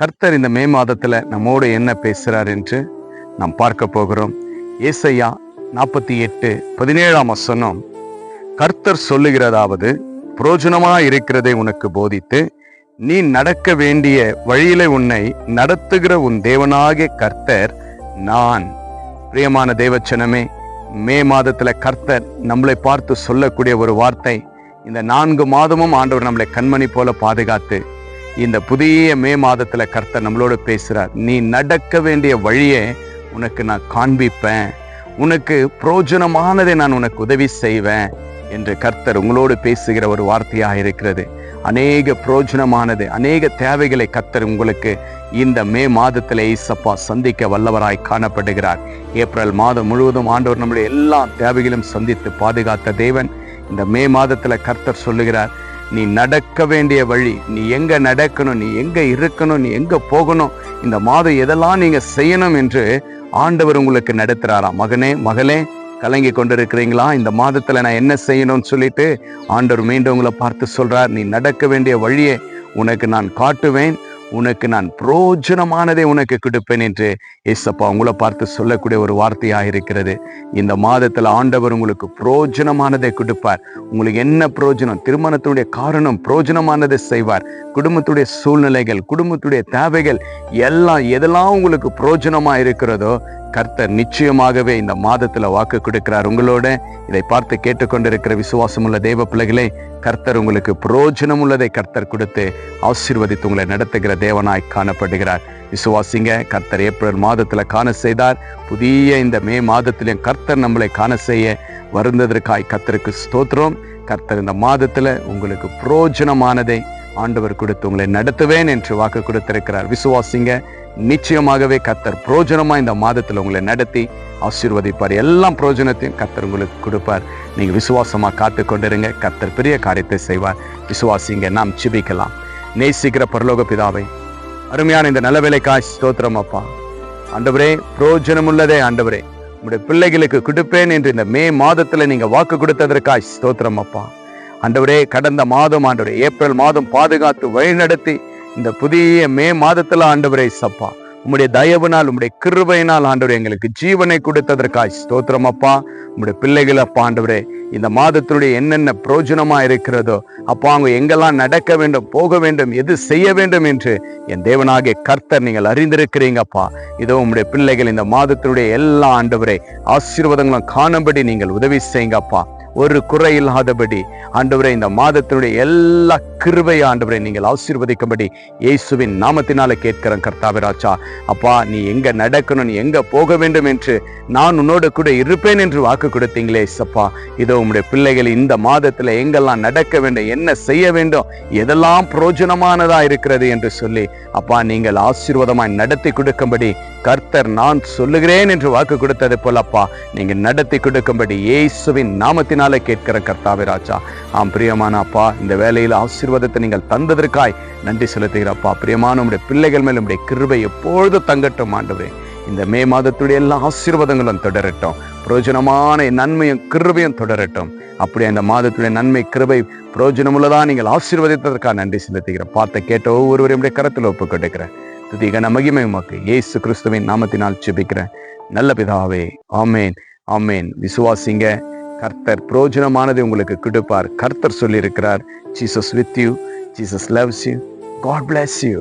கர்த்தர் இந்த மே மாதத்தில் நம்மோடு என்ன பேசுகிறார் என்று நாம் பார்க்க போகிறோம். ஏசையா நாற்பத்தி எட்டு பதினேழாம் வசனம். கர்த்தர் சொல்லுகிறதாவது புரோஜனமாக இருக்கிறதை உனக்கு போதித்து நீ நடக்க வேண்டிய வழியில உன்னை நடத்துகிற உன் தேவனாகிய கர்த்தர் நான். பிரியமான தேவச்சனமே மே மாதத்தில் கர்த்தர் நம்மளை பார்த்து சொல்லக்கூடிய ஒரு வார்த்தை இந்த நான்கு மாதமும் ஆண்டவர் நம்மளை கண்மணி போல பாதுகாத்து இந்த புதிய மே மாதத்துல கர்த்தர் நம்மளோட பேசுறார். நீ நடக்க வேண்டிய வழியை உனக்கு நான் காண்பிப்பேன். உனக்கு புரோஜனமானதை நான் உனக்கு உதவி செய்வேன் என்று கர்த்தர் உங்களோடு பேசுகிற ஒரு வார்த்தையாக இருக்கிறது. அநேக புரோஜனமானது அநேக தேவைகளை கர்த்தர் உங்களுக்கு இந்த மே மாதத்தில் இசப்பா சந்திக்க வல்லவராய் காணப்படுகிறார். ஏப்ரல் மாதம் முழுவதும் ஆண்டவர் நம்முடைய எல்லா தேவைகளும் சந்தித்து பாதுகாத்த தேவன். இந்த மே மாதத்துல கர்த்தர் சொல்லுகிறார் நீ நடக்க வேண்டிய வழி நீ எங்க நடக்கணும் நீ எங்க இருக்கணும் நீ எங்க போகணும் இந்த மாதம் எதெல்லாம் நீங்க செய்யணும் என்று ஆண்டவர் உங்களுக்கு நடத்துறாராம். மகனே மகளே கலங்கி கொண்டிருக்கிறீங்களா? இந்த மாதத்துல நான் என்ன செய்யணும்னு சொல்லிட்டு ஆண்டவர் மீண்டும் உங்களை பார்த்து சொல்றார். நீ நடக்க வேண்டிய வழியை உனக்கு நான் காட்டுவேன். உனக்கு நான் புரோஜனமானதை உனக்கு கொடுப்பேன் என்று ஏசப்பா உங்களை பார்த்து சொல்லக்கூடிய ஒரு வார்த்தையாக இருக்கிறது. இந்த மாதத்தில் ஆண்டவர் உங்களுக்கு புரோஜனமானதை கொடுப்பார். உங்களுக்கு என்ன புரோஜனம்? திருமணத்தினுடைய காரணம் புரோஜனமானதை செய்வார். குடும்பத்துடைய சூழ்நிலைகள் குடும்பத்துடைய தேவைகள் எல்லாம் எதெல்லாம் உங்களுக்கு புரோஜனமாக இருக்கிறதோ கர்த்தர் நிச்சயமாகவே இந்த மாதத்துல வாக்கு கொடுக்கிறார். உங்களோட இதை பார்த்து கேட்டுக்கொண்டிருக்கிற விசுவாசம் உள்ள தேவ பிள்ளைகளே கர்த்தர் உங்களுக்கு புரோஜனம் உள்ளதை கர்த்தர் கொடுத்து ஆசீர்வதித்து உங்களை நடத்துகிற தேவனாய் காணப்படுகிறார். விசுவாசிங்க கர்த்தர் ஏப்ரல் மாதத்துல காண செய்தார். புதிய இந்த மே மாதத்திலையும் கர்த்தர் நம்மளை காண செய்ய வருந்ததற்காய் கர்த்தருக்கு ஸ்தோத்திரம். கர்த்தர் இந்த மாதத்துல உங்களுக்கு புரோஜனமானதை ஆண்டவர் கொடுத்து உங்களை நடத்துவேன் என்று வாக்கு கொடுத்திருக்கிறார். விசுவாசிங்க நிச்சயமாகவே கத்தர் புரோஜனமா இந்த மாதத்தில் உங்களை நடத்தி ஆசீர்வதிப்பார். எல்லாம் புரோஜனத்தையும் கத்தர் உங்களுக்கு கொடுப்பார். நீங்க விசுவாசமா காத்து கொண்டிருங்க கத்தர் பெரிய காரியத்தை செய்வார். விசுவாசிங்க நாம் சிபிக்கலாம் நேசிக்கிற பரலோக பிதாவை அருமையான இந்த நல்ல வேலைக்காய் ஸ்தோத்திரம் அப்பா. ஆண்டவரே புரோஜனம் உள்ளதே ஆண்டவரே. உங்களுடைய பிள்ளைகளுக்கு கொடுப்பேன் என்று இந்த மே மாதத்துல நீங்க வாக்கு கொடுத்ததற்காய் ஸ்தோத்திரம் அப்பா. ஆண்டவரே கடந்த மாதம் ஆண்டவரே ஏப்ரல் மாதம் பாதுகாத்து வழிநடத்தி இந்த புதிய மே மாதத்துல ஆண்டவரே சப்பா உம்முடைய தயவுனால் உம்முடைய கிருபையினால் ஆண்டவரே எங்களுக்கு ஜீவனை கொடுத்ததற்காய் ஸ்தோத்திரம் அப்பா. உம்முடைய பிள்ளைகள் அப்பா ஆண்டவரே இந்த மாதத்தினுடைய என்னென்ன பிரயோஜனமா இருக்கிறதோ அப்பா அவங்க எங்கெல்லாம் நடக்க வேண்டும் போக வேண்டும் எது செய்ய வேண்டும் என்று என் தேவனாகிய கர்த்தர் நீங்கள் அறிந்திருக்கிறீங்கப்பா இதோ உம்முடைய பிள்ளைகள் இந்த மாதத்தினுடைய எல்லா ஆண்டவரே ஆசீர்வாதங்களும் காணும்படி நீங்கள் உதவி செய்யுங்கப்பா ஒரு குறை இல்லாதபடி ஆண்டவரே இந்த மாதத்தினுடைய எல்லா கிருபை ஆண்டவரை நீங்கள் ஆசீர்வதிக்கும்படி இயேசுவின் நாமத்தினால கேட்கிறேன் கர்த்தாவிராச்சா அப்பா நீ எங்க நடக்கணும் நீ எங்க போக வேண்டும் என்று நான் உன்னோட கூட இருப்பேன் என்று வாக்கு கொடுத்தீங்களே சப்பா. இதோ உங்களுடைய பிள்ளைகள் இந்த மாதத்துல எங்கெல்லாம் நடக்க வேண்டும் என்ன செய்ய வேண்டும் எதெல்லாம் பிரயோஜனமானதா இருக்கிறது என்று சொல்லி அப்பா நீங்கள் ஆசீர்வாதமாய் நடத்தி கொடுக்கும்படி கர்த்தர் நான் சொல்லுகிறேன் என்று வாக்கு கொடுத்தது போல அப்பா நீங்க நடத்தி கொடுக்கும்படி இயேசுவின் நாமத்தினால கேட்கிற கர்த்தாவே ராஜா. ஆம் பிரியமான அப்பா இந்த வேலையில ஆசீர்வாதத்தை நீங்கள் தந்ததற்காய் நன்றி செலுத்துகிறப்பா பிரியமான உடைய பிள்ளைகள் மேல் உடைய கிருபை எப்பொழுது தங்கட்டும் ஆண்டவரே. இந்த மே மாதத்துடைய எல்லா ஆசீர்வாதங்களும் தொடரட்டும். பிரயோஜனமான நன்மையும் கிருபையும் தொடரட்டும். அப்படி அந்த மாதத்துடைய நன்மை கிருபை பிரயோஜனமுள்ளதாக நீங்கள் ஆசீர்வதித்ததற்காக நன்றி சிந்திக்கிறேன் பார்த்த கேட்ட ஒவ்வொருவரையும் உடைய கரத்தில் ஒப்பு கொடுக்கிறேன் துதிகன மகிமை உமக்கு ஏசு கிறிஸ்துவின் நாமத்தினால் செபிக்கிறேன் நல்ல பிதாவே ஆமேன் ஆமேன். விசுவாசிங்க கர்த்தர் பிரயோஜனமானதை உங்களுக்கு கொடுப்பார். கர்த்தர் சொல்லியிருக்கிறார் Jesus with you Jesus loves you God bless you